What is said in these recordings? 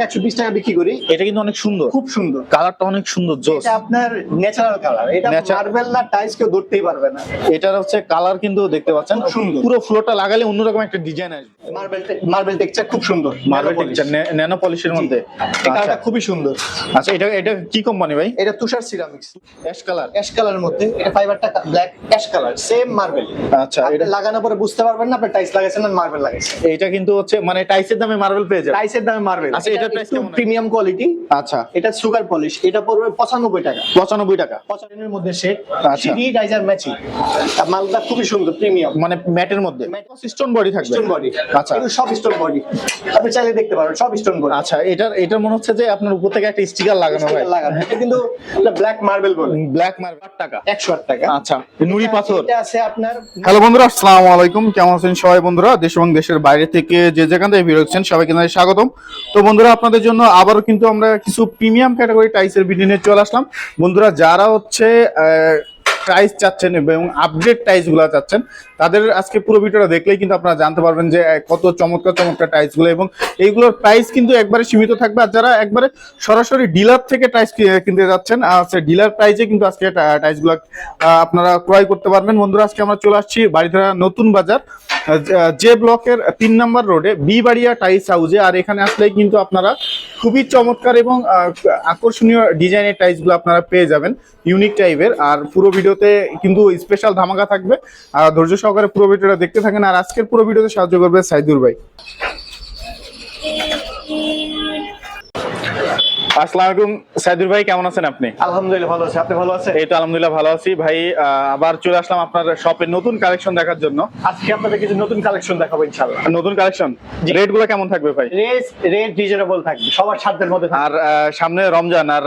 টাকা একশো বিশ টাকা বিক্রি করি। এটা কিন্তু অনেক সুন্দর। খুব সুন্দর। কালারটা অনেক সুন্দর জোস। এটা আপনার ন্যাচারাল কালার এটা মার্বেল না টাইলস কেউ ধরতেই পারবে না। এটার হচ্ছে কালার কিন্তু দেখতে পাচ্ছেন। সুন্দর। পুরো ফ্লোরটা লাগালে অন্যরকম একটা ডিজাইন আসবে। মার্বেল মার্বেল টেক্সচার খুব সুন্দর। মার্বেল টেক্সচার ন্যানো পলিশের মধ্যে। কালারটা আচ্ছা। খুবই সুন্দর। আচ্ছা এটা এটা কি কোম্পানি ভাই? এটা Tushar ceramics ash colour ash কালারের মধ্যে এটা ফাইবারটা black ash colour same marble আচ্ছা এটা এটা লাগানোর পরে বুঝতে পারবেন না আপনি টাইলস লাগাইছেন না মার্বেল লাগাইছেন। এটা কিন্তু হচ্ছে মানে টাইসের দামে মার্বেল পেয়ে যাবে টাইলসের দামে মার্বেল আচ্ছা, এটার কেমন? প্রিমিয়াম কোয়ালিটি আচ্ছা। এটা সুগার পলিশ এটা পড়বে পঁচানব্বই টাকা। পঁচানব্বই টাকা। পঁচানব্বই মধ্যে সেট আচ্ছা। সিডি রাইজার ম্যাচিং মালটা খুবই সুন্দর প্রিমিয়াম মানে ম্যাটের মধ্যে? স্টোন বডি থাকবে? স্টোন বডি আচ্ছা। এগুলো সব স্টোন বডি আপনি চাইলে দেখতে পারেন সব স্টোন বডি আচ্ছা এটার এটার মনে হচ্ছে যে আপনার উপর থেকে একটা স্টিকার লাগানো হয়। লাগানো। এটা কিন্তু ব্ল্যাক মার্বেল বলে। ব্ল্যাক মার্বেল টাকা। একশো আট টাকা। আচ্ছা নুড়ি পাথর। এটা আছে আপনার হ্যালো বন্ধুরা আসসালামু আলাইকুম। কেমন আছেন সবাই বন্ধুরা? দেশ এবং দেশের বাইরে থেকে যে যেখান থেকে ভিডিও দেখছেন সবাইকে জানাই স্বাগতম। তো বন্ধুরা আপনাদের জন্য আবারও কিন্তু আমরা কিছু প্রিমিয়াম ক্যাটাগরি টাইসের বিডি নিয়ে চলে আসলাম। বন্ধুরা, যারা হচ্ছে টাইস চাচ্ছেন এবং আপডেট টাইসগুলো চাচ্ছেন, তাদের আজকে পুরো ভিডিওটা দেখলেই কিন্তু আপনারা জানতে পারবেন যে কত চমৎকার চমৎকার টাইসগুলো এবং এইগুলোর প্রাইস কিন্তু একবারে সীমিত থাকবে। আর যারা একবারে সরাসরি ডিলার থেকে টাইস কিনতে যাচ্ছেন ডিলার প্রাইসে কিন্তু আজকে টাইসগুলো আপনারা ক্রয় করতে পারবেন। বন্ধুরা, আজকে আমরা চলে আসছি বাড়িধারা নতুন বাজার যে ব্লকের তিন নম্বর রোডে বি বাড়িয়া টাইস হাউসে আর এখানে আসলেই কিন্তু আপনারা খুবই চমৎকার এবং আকর্ষণীয় ডিজাইনের টাইসগুলো আপনারা পেয়ে যাবেন ইউনিক টাইপের আর পুরো ভিডিওতে কিন্তু স্পেশাল ধামাকা থাকবে। আর ধৈর্য সহকারে পুরো ভিডিওটা দেখতে থাকেন। আর আজকের পুরো ভিডিওতে সাহায্য করবে সাইদুর ভাই। আসসালামু আলাইকুম। সাইদুর ভাই কেমন আছেন আপনি? আলহামদুলিল্লাহ ভালো আছে। আপনি ভালো আছেন? এই তো আলহামদুলিল্লাহ ভালো আছি। ভাই আহ, আবার চলে আসলাম আপনার শপের নতুন কালেকশন দেখার জন্য। আজকে আপনাদের কিছু নতুন কালেকশন দেখাবো ইনশাআল্লাহ। নতুন কালেকশন। রেটগুলো কেমন থাকবে ভাই? রেট রেট রিজনেবল থাকবে। সবার সাধ্যের মধ্যে আর সামনে রমজান আর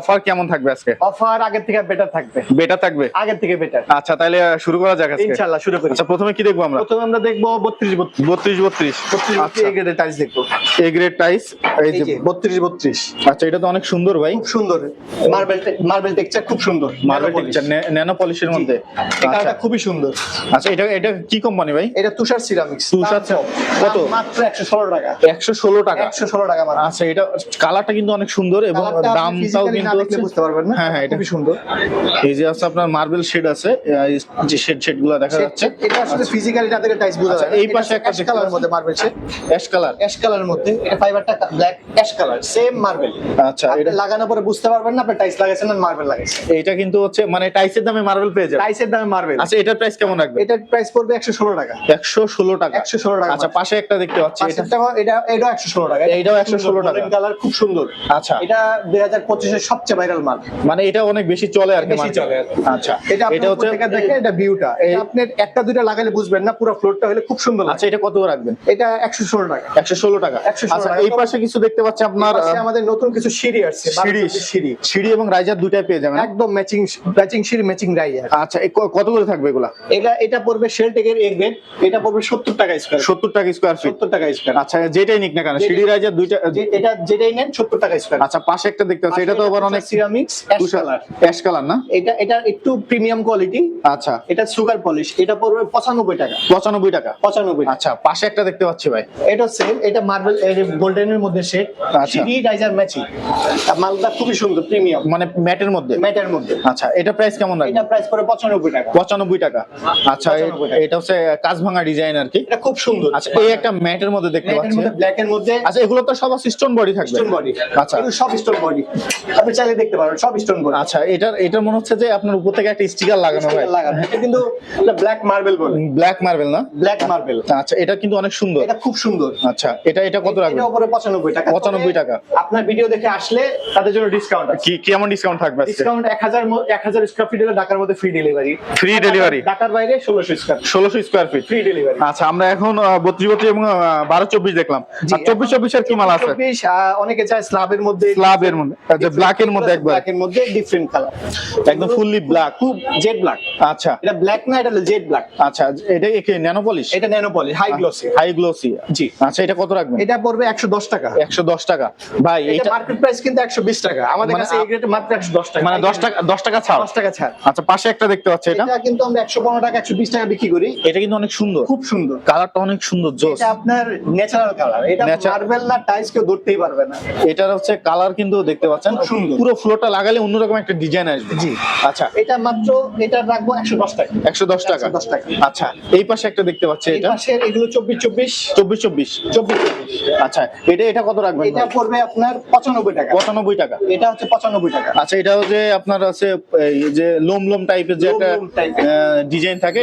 অফার কেমন থাকবে আজকে? অফার আগের থেকে বেটার থাকবে। বেটার থাকবে? আগের থেকে বেটার আচ্ছা তাহলে শুরু করা যাক আজকে। ইনশাআল্লাহ শুরু করি। আচ্ছা প্রথমে কি দেখব আমরা? প্রথমে আমরা দেখব বত্রিশ বত্রিশ। বত্রিশ বত্রিশ। বত্রিশ আচ্ছা। এই গ্রেডের টাইলস দেখব। এ গ্রেড টাইস এই যে যে বত্রিশ বত্রিশ। আচ্ছা এটা তো অনেক সুন্দর ভাই। খুব সুন্দর। মার্বেল মার্বেল টেক্সচার খুব সুন্দর। মার্বেল টেক্সচার ন্যানো পলিশের মধ্যে। কালারটা আচ্ছা। খুবই সুন্দর। আচ্ছা এটা এটা কি কোম্পানি ভাই? এটা তুষার সিরামিক্স তুষার কত? মাত্র একশো ষোলো টাকা। একশো ষোলো টাকা। একশো ষোলো টাকা মাত্র। আচ্ছা এটা কালারটা কিন্তু অনেক সুন্দর এবং দামটাও কিন্তু হচ্ছে- বুঝতে পারবেন না। হ্যাঁ হ্যাঁ এটা খুবই সুন্দর। এই যে আছে আপনার মার্বেল শেড আছে যে শেড শেডগুলো দেখা যাচ্ছে। এটা আসলে ফিজিক্যালি না দেখে টাইলস বোঝা আচ্ছা, যায় এই পাশে একটা কালার মধ্যে marble shade ash colour ash কালারের মধ্যে। এটা ফাইবারটা black ash colour same marble আচ্ছা এটা লাগানোর পরে বুঝতে পারবেন না আপনি টাইলস লাগাইছেন না মার্বেল লাগাইছেন। এটা কিন্তু হচ্ছে মানে টাইসের দামে মার্বেল পেয়ে যাবে টাইলসের দামে মার্বেল আচ্ছা এটার প্রাইস কেমন রাখবে এটার প্রাইস পড়বে একশো ষোলো টাকা। একশো ষোলো টাকা। একশো ষোলো টাকা আচ্ছা পাশে একটা দেখতে পাচ্ছি এটা এটা এটাও একশো ষোলো টাকা। এইটাও 116 টাকা। কালার খুব সুন্দর। আচ্ছা। এটা দুই হাজার পঁচিশের সবচেয়ে ভাইরাল মাল মানে এটা অনেক বেশি চলে আর কি বেশি চলে আচ্ছা। এটা এটা হচ্ছে দেখেন এটা ভিউটা এটা আপনি একটা দুইটা লাগালে বুঝবেন না পুরো ফ্লোরটা হলে খুব সুন্দর আচ্ছা এটা কত রাখবেন? এটা একশো ষোলো টাকা। একশো ষোলো টাকা। 116 আচ্ছা এই পাশে কিছু দেখতে পাচ্ছি আপনার আহ, আমাদের নতুন কিছু সিঁড়ি আসছে সিঁড়ি সিঁড়ি। সিঁড়ি এবং রাইজার দুটাই পেয়ে যাবেন একদম ম্যাচিং ম্যাচিং সিঁড়ি ম্যাচিং রাইয়ার আচ্ছা কত করে থাকবে এগুলা? এটা এটা পড়বে শেলটেকের এক গ্রেড এটা পড়বে সত্তর টাকা স্কোয়ার সত্তর টাকা স্কোয়ার ফিট সত্তর টাকা স্কোয়ার আচ্ছা যেটাই নিক না কেন সিঁড়ি রাইজার দুইটা এটা যেটাই নেন সত্তর টাকা স্কোয়ার আচ্ছা পাশে একটা দেখতে পাচ্ছি এটা তো আবার অনেক সিরামিক্স কালার অ্যাশ কালার না? এটা এটা একটু প্রিমিয়াম কোয়ালিটি আচ্ছা। এটা সুগার পলিশ এটা পড়বে পঁচানব্বই টাকা। পঁচানব্বই টাকা? পঁচানব্বই টাকা। আচ্ছা পাশে একটা দেখতে পাচ্ছি ভাই। এটা সেম এটা মার্বেল গোল্ডেনের মধ্যে শেড আচ্ছা। সিডি রাইজার ম্যাচিং মালটা খুবই সুন্দর প্রিমিয়াম মানে ম্যাটের মধ্যে? ম্যাটের মধ্যে। আচ্ছা এটা প্রাইস কেমন এটা প্রাইস পড়ে পঁচানব্বই টাকা। পঁচানব্বই টাকা। আচ্ছা 95। এটা হচ্ছে কাজ ভাঙা ডিজাইন আর কি? এটা খুব সুন্দর। আচ্ছা এই একটা ম্যাটের মধ্যে দেখতে ম্যাটের মধ্যে ব্ল্যাক এর মধ্যে। আচ্ছা এগুলো তো সব স্টোন বডি থাকবে। স্টোন বডি আচ্ছা। এগুলো সব স্টোন বডি আপনি চাইলে দেখতে পারেন সব স্টোন বডি আচ্ছা এটার মনে হচ্ছে যে আপনার উপর থেকে একটা স্টিকার লাগানো হয়। লাগানো। এটা কিন্তু ব্ল্যাক মার্বেল বলে। ব্ল্যাক মার্বেল না? ব্ল্যাক মার্বেল আচ্ছা এটা কিন্তু অনেক সুন্দর। এটা খুব সুন্দর। আচ্ছা এটা এটা কত রাখবে এটা উপরে পঁচানব্বই টাকা। 95 টাকা। আপনার ভিডিও দেখে আসলে তাদের জন্য ডিসকাউন্ট কি কেমন ডিসকাউন্ট থাকবে ডিসকাউন্ট এক হাজার এক হাজার স্কোয়ার ফিট হলে ঢাকার মধ্যে ফ্রি ডেলিভারি ফ্রি ডেলিভারি ঢাকার বাইরে ষোলোশো স্কোয়ার ষোলোশো স্কোয়ার ফিট ফ্রি ডেলিভারি আচ্ছা আমরা এখন বত্রিশ বত্রিশ এবং বারো চব্বিশ দেখলাম। জি, আর চব্বিশ চব্বিশের কি মাল আছে? চব্বিশ, আহ, অনেকে চায় স্ল্যাবের মধ্যে। স্লাবের মধ্যে আচ্ছা ব্ল্যাকের মধ্যে একবার। ব্ল্যাকের মধ্যে ডিফারেন্ট কালার একদম ফুললি ব্ল্যাক খুব জেড ব্ল্যাক আচ্ছা। এটা ব্ল্যাক না এটা জেড ব্ল্যাক আচ্ছা এটা কি ন্যানো পলিশ এটা nano poly high glossy high glossy জি। আচ্ছা এটা কত রাখবেন? এটা পড়বে একশো দশ টাকা। একশো দশ টাকা। ভাই এটা এটা মার্কেট প্রাইস কিন্তু একশো বিশ টাকা। আমাদের কাছে এই গ্রেডে মাত্র একশো দশ টাকা। মানে দশ টাকা দশ টাকা ছাড়। দশ টাকা ছাড়। আচ্ছা পাশে একটা দেখতে পাচ্ছি এটা। এটা কিন্তু আমরা একশো পনেরো টাকা একশো বিশ টাকা বিক্রি করি। এটা কিন্তু অনেক সুন্দর। খুব সুন্দর। কালারটা অনেক সুন্দর জোস। এটা আপনার ন্যাচারাল কালার এটা মার্বেল না টাইলস কেউ ধরতেই পারবে না। এটার হচ্ছে কালার কিন্তু দেখতে পাচ্ছেন। সুন্দর। পুরো ফ্লোরটা লাগালে অন্যরকম একটা ডিজাইন আসবে। জি। আচ্ছা। এটা মাত্র এটা রাখব একশো দশ টাকা। একশো দশ টাকা। 110 টাকা। আচ্ছা এই পাশে একটা দেখতে পাচ্ছি এটা। এগুলো চব্বিশ চব্বিশ। চব্বিশ চব্বিশ। চব্বিশ চব্বিশ। আচ্ছা এটা এটা কত রাখবেন এটা পড়বে আপনার পঁচানব্বই টাকা। পঁচানব্বই টাকা। এটা হচ্ছে পঁচানব্বই টাকা। আচ্ছা এটাও যে আপনার আছে এই যে লোম লোম টাইপের যে একটা ডিজাইন থাকে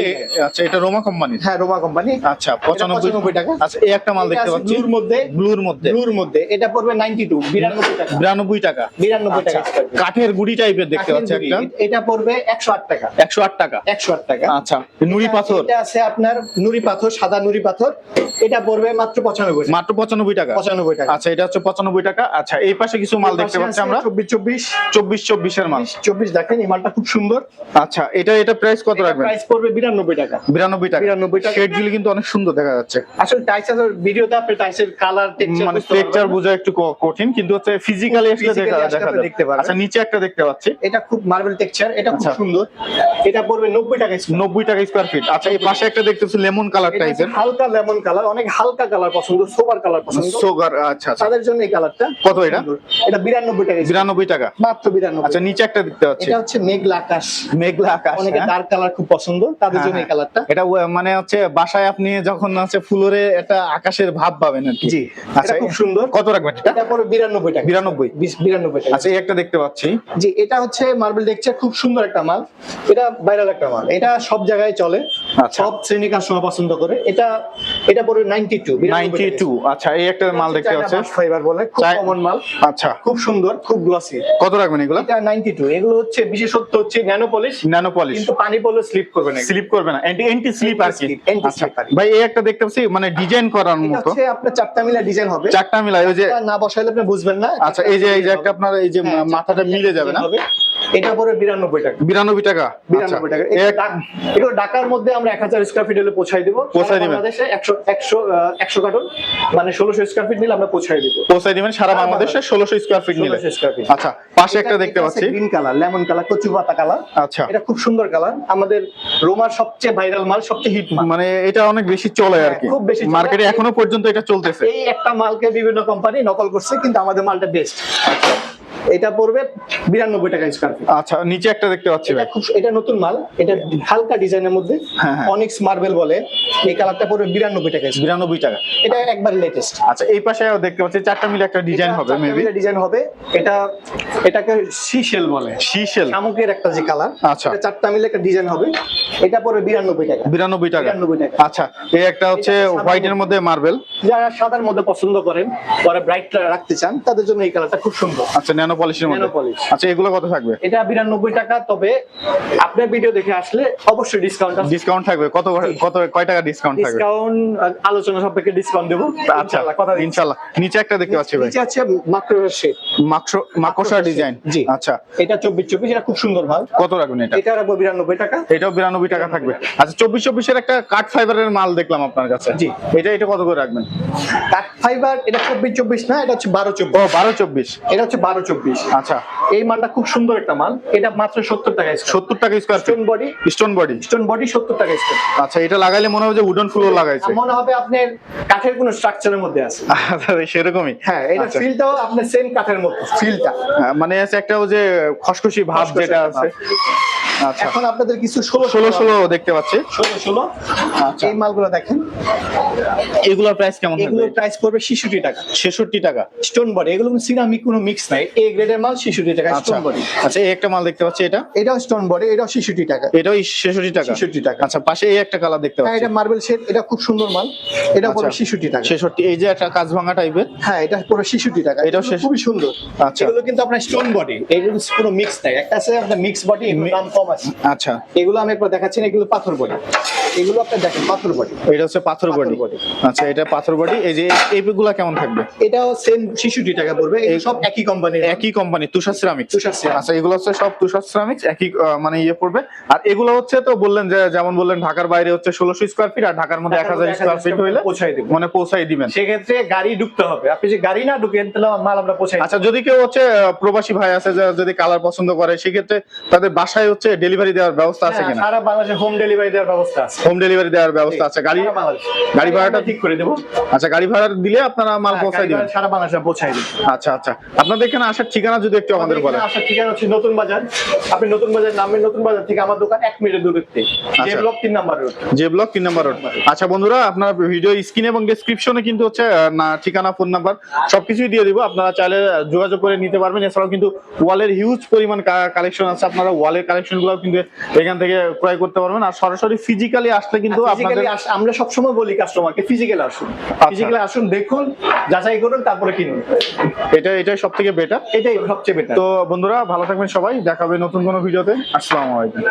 আচ্ছা এটা রোমা কোম্পানির হ্যাঁ রোমা কোম্পানি আচ্ছা পঁচানব্বই টাকা। আচ্ছা এই একটা মাল দেখতে পাচ্ছি। ব্লুর মধ্যে। ব্লুর মধ্যে। ব্লুর মধ্যে। এটা পড়বে নাইনটি টু বিরানব্বই টাকা। বিরানব্বই টাকা। বিরানব্বই আচ্ছা, টাকা কাঠের গুড়ি টাইপের দেখতে পাচ্ছি একটা। এটা পড়বে একশো আট টাকা। একশো আট টাকা। একশো আট টাকা। আচ্ছা নুড়ি পাথর। এটা আছে আপনার নুড়ি পাথর সাদা নুড়ি পাথর। এটা পড়বে মাত্র পঁচানব্বই মাত্র পঁচানব্বই টাকা। পঁচানব্বই টাকা। আচ্ছা এটা হচ্ছে পঁচানব্বই টাকা। আচ্ছা এই পাশে কিছু মাল দেখতে পাচ্ছি আমরা? মাল। চব্বিশ দেখেন এই মালটা খুব সুন্দর। আচ্ছা এটা এটা প্রাইস কত রাখবেন? প্রাইস পড়বে টাকা। বিরানব্বই টাকা। 92 টাকা। শেড গুলি কিন্তু অনেক সুন্দর দেখা যাচ্ছে। আসলে টাইসের ভিডিওতে আপনি টাইসের কালার মানে টেক্সচার বোঝা একটু কঠিন কিন্তু হচ্ছে ফিজিক্যালি আসলে দেখা দেখতে পারবেন। আচ্ছা নিচে একটা দেখতে পাচ্ছি। এটা খুব মার্বেল টেক্সচার এটা খুব আচ্ছা। সুন্দর। এটা পড়বে নব্বই টাকা square। নব্বই টাকা স্কোয়ার ফিট আচ্ছা এই পাশে একটা দেখতেছি লেমন কালার টাইপের হালকা লেমন কালার অনেক হালকা কালার পছন্দ সোবার কালার পছন্দ। সোগার আচ্ছা আচ্ছা। তাদের জন্য এই কালারটা কত এটা? এটা বিরানব্বই টাকা square। বিরানব্বই টাকা। মাত্র বিরানব্বই আচ্ছা নিচে একটা দেখতে পাচ্ছি এটা হচ্ছে মেঘলা আকাশ। মেঘলা আকাশ অনেকে হ্যাঁ? ডার্ক কালার খুব পছন্দ তাদের হ্যাঁ, জন্য এই হ্যাঁ। কালারটা এটা মানে হচ্ছে বাসায় আপনি যখন আছে ফুলোরে একটা আকাশের ভাব পাবেন আর কি। জি আচ্ছা খুব সুন্দর। কত রাখবেন এটা? এটা পড়বে বিরানব্বই টাকা। বিরানব্বই। বিশ- বিরানব্বই টাকা। আচ্ছা এই একটা দেখতে পাচ্ছি। জি এটা হচ্ছে মার্বেল টেক্সচার খুব সুন্দর একটা মাল। এটা ভাইরাল একটা মাল। এটা সব জায়গায় চলে। আচ্ছা। সব শ্রেণি কাস্টমার পছন্দ করে। এটা এটা পড়বে নাইনটি টু নাইনটি টু আচ্ছা এই একটা মাল দেখতে পাচ্ছি। ফাইবার বলে খুব কমন মাল। আচ্ছা। খুব সুন্দর খুব গ্লসি কত রাখবেন এগুলো? এটা নাইনটি টু এগুলো হচ্ছে বিশেষত্ব হচ্ছে ন্যানো পলিশ ন্যানো পলিশ কিন্তু পানি পড়লে স্লিপ করবে না স্লিপ করবে না। এন্টি অ্যান্টি স্লিপ আর কি। আচ্ছা। ভাই এই একটা দেখতে পাচ্ছি মানে ডিজাইন করার এটা মতো। হচ্ছে আপনার চারটা মিলা ডিজাইন হবে। চারটা মিলা ওই যে না বসাইলে আপনি বুঝবেন না। আচ্ছা এই যে এই যে একটা আপনার এই যে হ্যাঁ, মাথাটা মিলে যাবে না? হবে। এটা পড়বে বিরানব্বই টাকা। বিরানব্বই টাকা? আচ্ছা। বিরানব্বই টাকা এই এগুলো ঢাকার মধ্যে আমরা এক হাজার স্কোয়ার ফিট হলে পৌঁছাই দিব। সারা দিবেন। বাংলাদেশে একশো একশো একশো কার্টন মানে ষোলোশো স্কোয়ার ফিট নিলে আমরা পৌঁছাই দিব। পৌঁছাই দিবেন। সারা বাংলাদেশে ষোলোশো স্কোয়ার ফিট নিলে। 1600 আচ্ছা পাশে একটা দেখতে পাচ্ছি। গ্রিন কালার লেমন কালার কচু পাতা কালার আচ্ছা। এটা খুব সুন্দর কালার আমাদের রোমার সবচেয়ে ভাইরাল মাল সবচেয়ে হিট মাল। মানে এটা অনেক বেশি চলে আর কি। হ্যাঁ, খুব বেশি মার্কেটে এখনও পর্যন্ত এটা চলতেছে। এই একটা মালকে বিভিন্ন কোম্পানি নকল করছে কিন্তু আমাদের মালটা বেস্ট এটা পড়বে বিরানব্বই টাকা স্কোয়ার ফিট আচ্ছা নিচে একটা দেখতে পাচ্ছি এটা খুব এটা নতুন মাল এটা হালকা ডিজাইনের মধ্যে। হ্যাঁ, হ্যাঁ। অনিক্স মার্বেল বলে এই কালারটা পড়বে বিরানব্বই টাকা বিরানব্বই টাকা। এটা একবার লেটেস্ট আচ্ছা এই পাশে দেখতে পাচ্ছি চারটা মিলে একটা ডিজাইন হবে মেবি ডিজাইন হবে। এটা এটাকে সিশেল বলে। শিশেল শামুকের একটা যে কালার আচ্ছা। এটা চারটা মিলে একটা ডিজাইন হবে। এটা পড়বে বিরানব্বই টাকা। বিরানব্বই টাকা। 92 টাকা। আচ্ছা এই একটা হচ্ছে হোয়াইট এর মধ্যে মার্বেল যারা সাদার মধ্যে পছন্দ করেন পরে ব্রাইট রাখতে চান তাদের জন্য এই কালারটা খুব সুন্দর। আচ্ছা ন্যানো ন্যানো পলিশের মধ্যে আচ্ছা এগুলো কত থাকবে? এটা 92 টাকা তবে আপনার ভিডিও দেখে আসলে অবশ্যই ডিসকাউন্ট ডিসকাউন্ট থাকবে। কত কত কয় টাকা ডিসকাউন্ট থাকবে? ডিসকাউন্ট আলোচনা সাপেক্ষে ডিসকাউন্ট দেব। আচ্ছা ইনশাআল্লাহ নিচে একটা দেখতে পাচ্ছি ভাই। নিচে আছে মাকড়সার শেপ মাকড়সা ডিজাইন জি। আচ্ছা। এটা 24 24 এটা খুব সুন্দর ভাই। কত রাখবেন এটা? এটা রাখব 92 টাকা। এটাও 92 টাকা থাকবে। আচ্ছা 24 24 এর একটা কাট ফাইবারের মাল দেখলাম আপনার কাছে। জি। এটা এটা কত করে রাখবেন? কাট ফাইবার এটা 24 24 না এটা হচ্ছে 12 24 ও 12 24 এটা হচ্ছে 12 24 আচ্ছা। এই মালটা খুব সুন্দর একটা মাল। এটা মাত্র সত্তর টাকা সত্তর টাকা square stone body body stone body সত্তর টাকা স্কোয়ার আচ্ছা এটা মনে যে উডন লাগাইছে। মনে হবে আপনার কাঠের কোনো মধ্যে আছে। আচ্ছা, সেরকমই। হ্যাঁ এটা আচ্ছা। আপনার সেম কাঠের হ্যাঁ, মানে একটা যে খসখসি ভাব যেটা আছে। এখন আপনাদের কিছু ষোলো ষোলো ষোলো দেখতে পাচ্ছি। ষোলো ষোলো। আচ্ছা। এই মালগুলো দেখেন। এগুলোর প্রাইস কেমন এগুলো থাকবে প্রাইস পড়বে ছেষট্টি টাকা। ছেষট্টি টাকা। স্টোন বডি এগুলো সিরামিক কোনো মিক্স নাই। এ গ্রেডের মাল ছেষট্টি টাকা আচ্ছা। স্টোন বডি আচ্ছা এই একটা মাল দেখতে পাচ্ছি এটা? এটাও স্টোন বডি এটাও ছেষট্টি টাকা। এটাও ছেষট্টি টাকা? 66 টাকা। আচ্ছা পাশে এই একটা কালার দেখতে হ্যাঁ পাচ্ছি। এটা মার্বেল শেড এটা খুব সুন্দর মাল। এটা পড়বে আচ্ছা। ছেষট্টি টাকা। ছেষট্টি এই যে একটা কাজ ভাঙা টাইপের হ্যাঁ এটা পুরো ছেষট্টি টাকা। এটাও এটাও খুবই সুন্দর। আচ্ছা। এগুলো কিন্তু আপনার স্টোন বডি এগুলো কোনো মিক্স নাই। একটা আছে আপনার মিক্স বডি দাম কম কম আছে। আচ্ছা। এগুলো আমি একবার দেখাচ্ছি এগুলো পাথর বডি। এগুলো আপনি দেখেন পাথর বডি। এটা হচ্ছে পাথর বডি। আচ্ছা এটা পাথর বডি। এই যে এইগুলা কেমন থাকবে? এটাও সেম শিশুটি টাকা পড়বে এই সব একই কোম্পানির একই company Tushar ceramics Tushar ceramics। আচ্ছা এগুলো হচ্ছে সব তুষার সিরামিক্স একই মানে ইয়ে পড়বে। আর এগুলো হচ্ছে তো বললেন যে যেমন বললেন ঢাকার বাইরে হচ্ছে ষোলোশো স্কোয়ার ফিট আর ঢাকার মধ্যে এক ঢাকার হাজার স্কোয়ার ফিট হইলে পৌঁছাই দেব মানে পৌঁছাই দিবেন। সেক্ষেত্রে গাড়ি ঢুকতে হবে। আপনি যে গাড়ি না ঢুকেন তাহলে মাল আমরা পৌঁছাই আচ্ছা যদি কেউ হচ্ছে প্রবাসী ভাই আছে যে যদি কালার পছন্দ করে সেক্ষেত্রে তাদের বাসায় হচ্ছে ডেলিভারি দেওয়ার ব্যবস্থা আছে হ্যাঁ, কিনা? সারা বাংলাদেশে হোম ডেলিভারি দেওয়ার ব্যবস্থা আছে। হোম ডেলিভারি দেওয়ার ব্যবস্থা আছে। গাড়ি গাড়ি ভাড়াটা ঠিক করে দেবো। আচ্ছা গাড়ি ভাড়া দিলে আপনারা মাল হ্যাঁ, পৌঁছাই দিবেন। সারা বাংলাদেশে পৌঁছাই দিবেন। আচ্ছা আচ্ছা। আপনাদের এখানে আসার ঠিকানা যদি একটু আমাদের বলেন। আসার ঠিকানা হচ্ছে নতুন বাজার। আপনি নতুন বাজার নামবেন নতুন বাজার থেকে আমার দোকান এক মিনিটের দূরত্বে। যে আচ্ছা। ব্লক তিন নাম্বার রোড যে ব্লক তিন নাম্বার রোড আচ্ছা বন্ধুরা আপনার ভিডিও স্ক্রিন এবং ডেসক্রিপশনে কিন্তু হচ্ছে না ঠিকানা ফোন নাম্বার সবকিছুই দিয়ে দিব। আপনারা চাইলে যোগাযোগ করে নিতে পারবেন। এছাড়াও কিন্তু ওয়ালের হিউজ পরিমাণ কালেকশন আছে। আপনারা ওয়ালের কালেকশন কিন্তু এখান থেকে ক্রয় করতে পারবেন। আর সরাসরি ফিজিক্যালি আসলে কিন্তু আমরা সবসময় বলি কাস্টমারকে ফিজিক্যালি আসুন। আচ্ছা। ফিজিক্যালি আসুন দেখুন যাচাই করুন তারপরে কিনুন। এটা এটাই সব থেকে বেটার এটাই সবচেয়ে বেটার তো বন্ধুরা ভালো থাকবেন সবাই। দেখাবে নতুন কোনো ভিডিওতে। আসসালামু আলাইকুম।